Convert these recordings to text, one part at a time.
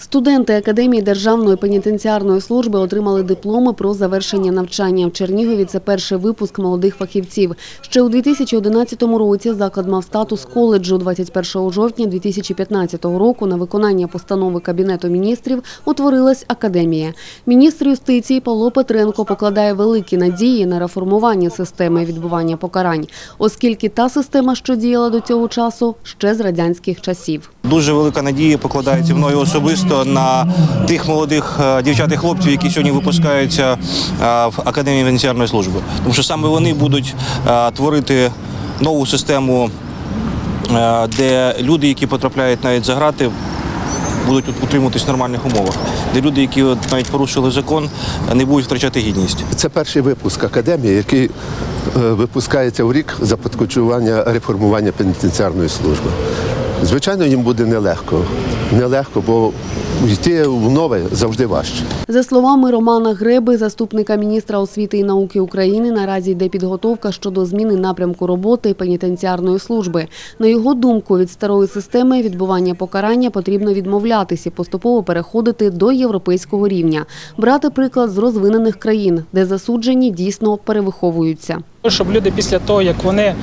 Студенти Академії Державної пенітенціарної служби отримали дипломи про завершення навчання. В Чернігові це перший випуск молодих фахівців. Ще у 2011 році заклад мав статус коледжу. 21 жовтня 2015 року на виконання постанови Кабінету міністрів утворилась академія. Міністр юстиції Павло Петренко покладає великі надії на реформування системи відбування покарань, оскільки та система, що діяла до цього часу, ще з радянських часів. Дуже велика надія покладається мною особисто на тих молодих е, дівчат і хлопців, які сьогодні випускаються е, в академії пенітенціарної служби, тому що саме вони будуть е, творити нову систему, де люди, які потрапляють навіть за грати, будуть утримуватись в нормальних умовах, де люди, які навіть порушили закон, не будуть втрачати гідність. Це перший випуск академії, який випускається у рік започаткування реформування пенітенціарної служби. Звичайно, їм буде нелегко. Нелегко, бо йти в нове завжди важче. За словами Романа Греби, заступника міністра освіти і науки України, наразі йде підготовка щодо зміни напрямку роботи пенітенціарної служби. На його думку, від старої системи відбування покарання потрібно відмовлятися, поступово переходити до європейського рівня, брати приклад з розвинених країн, де засуджені дійсно перевиховуються. Щоб люди після того, як вони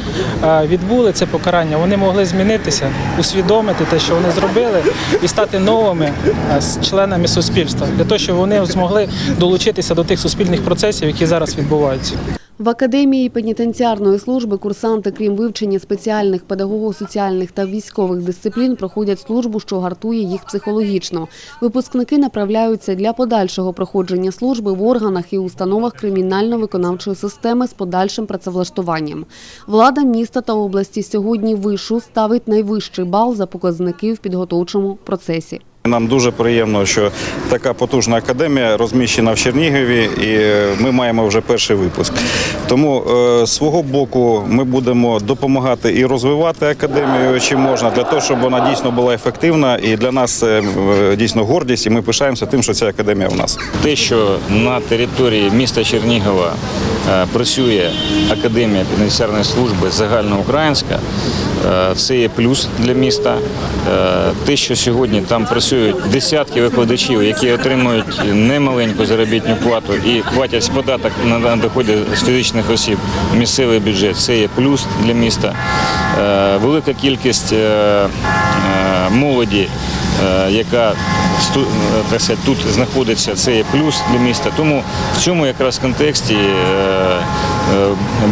е, відбули це покарання, вони могли змінитися, усвідомити те, що вони зробили, і стати новими е, с- членами суспільства, для того, щоб вони змогли долучитися до тих суспільних процесів, які зараз відбуваються. В академії пенітенціарної служби курсанти, крім вивчення спеціальних педагого-соціальних та військових дисциплін, проходять службу, що гартує їх психологічно. Випускники направляються для подальшого проходження служби в органах і установах кримінально-виконавчої системи з подальшим працевлаштуванням. Влада міста та області сьогодні вишу ставить найвищий бал за показники в підготовчому процесі. Нам дуже приємно, що така потужна академія розміщена в Чернігові, і е, ми маємо вже перший випуск. Тому е, з свого боку ми будемо допомагати і розвивати академію, чим можна, для того, щоб вона дійсно була ефективна. І для нас це е, дійсно гордість, і ми пишаємося тим, що ця академія в нас. Те, що на території міста Чернігова е, працює академія пенітенціарної служби загальноукраїнська, е, це є плюс для міста. Е, Те, що сьогодні там працюють десятки викладачів, які отримують немаленьку заробітну плату і платять податок на доходи з фізичних осіб місцевий бюджет, це є плюс для міста. Е, Велика кількість е, молоді яка так сказати, тут знаходиться, це є плюс для міста. Тому в цьому якраз контексті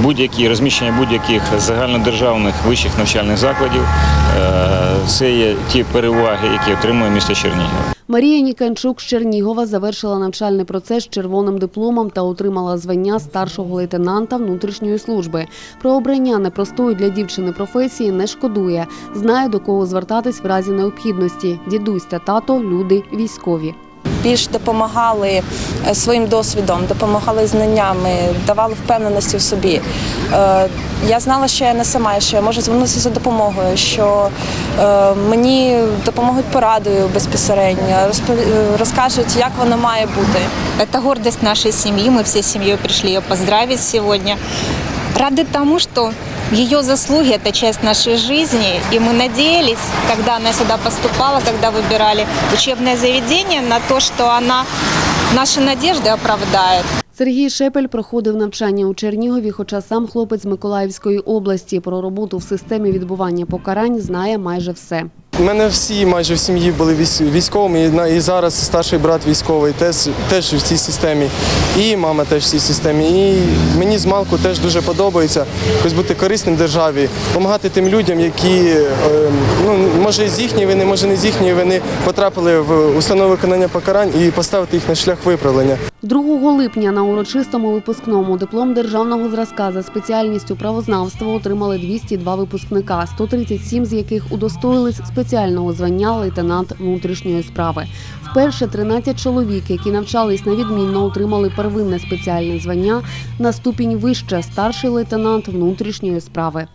будь-які розміщення будь-яких загальнодержавних вищих навчальних закладів е, це є ті переваги, які отримує місто Чернігів. Марія Ніканчук з Чернігова завершила навчальний процес з червоним дипломом та отримала звання старшого лейтенанта внутрішньої служби. Про обрання непростої для дівчини професії не шкодує. Знає до кого звертатись в разі необхідності. Дідусь та тато люди військові більш допомагали е, своїм досвідом, допомагали знаннями, давали впевненості в собі. Е, Я знала, що я не сама, що я можу звернутися за допомогою, що е, мені допоможуть порадою безпосередньо, розпов- е, розкажуть, як воно має бути. Это гордость нашей семьи. Мы всей семьей пришли ее поздравить сегодня. Рады тому, что ее заслуги – это часть нашей жизни, и мы надеялись, когда она сюда поступала, когда выбирали учебное заведение, на то, что она наши надежды оправдает. Сергій Шепель проходив навчання у Чернігові, хоча сам хлопець з Миколаївської області про роботу в системі відбування покарань знає майже все. У мене всі майже в сім'ї були військовими, і зараз старший брат військовий теж, теж в цій системі, і мама теж в цій системі. І мені з малку теж дуже подобається якось бути корисним державі, допомагати тим людям, які е, ну може з їхньої вини, може не з їхньої вини потрапили в установи виконання покарань і поставити їх на шлях виправлення. 2 липня на урочистому випускному диплом державного зразка за спеціальністю правознавства отримали 202 випускника, 137 з яких удостоїлись спеціального звання лейтенант внутрішньої справи. Вперше 13 чоловік, які навчались на відмінно, отримали первинне спеціальне звання на ступінь вище старший лейтенант внутрішньої справи.